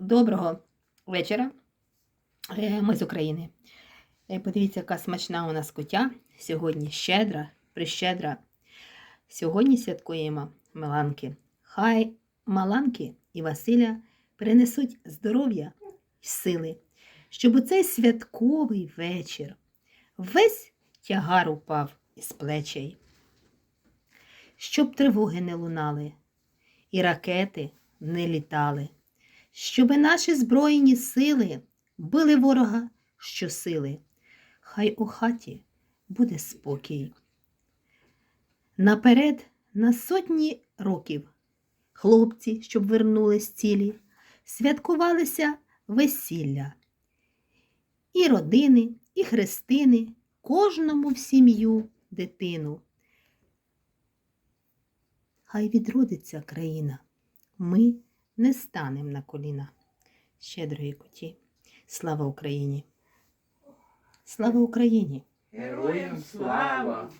Доброго вечора. Е, Ми з України. Е, Подивіться, яка смачна у нас кутя. Сьогодні щедра, прищедра. Сьогодні святкуємо Меланки. Хай Маланки і Василя принесуть здоров'я й сили, щоб у цей святковий вечір весь тягар упав із плечей, щоб тривоги не лунали і ракети не літали, щоби наші збройні сили били ворога щосили. Хай у хаті буде спокій. Наперед на сотні років хлопці, щоб вернулись цілі, святкувалися весілля. І родини, і хрестини, кожному в сім'ю дитину. Хай відродиться країна, ми не станем на коліна. Щедрої коті. Слава Україні! Слава Україні! Героям слава!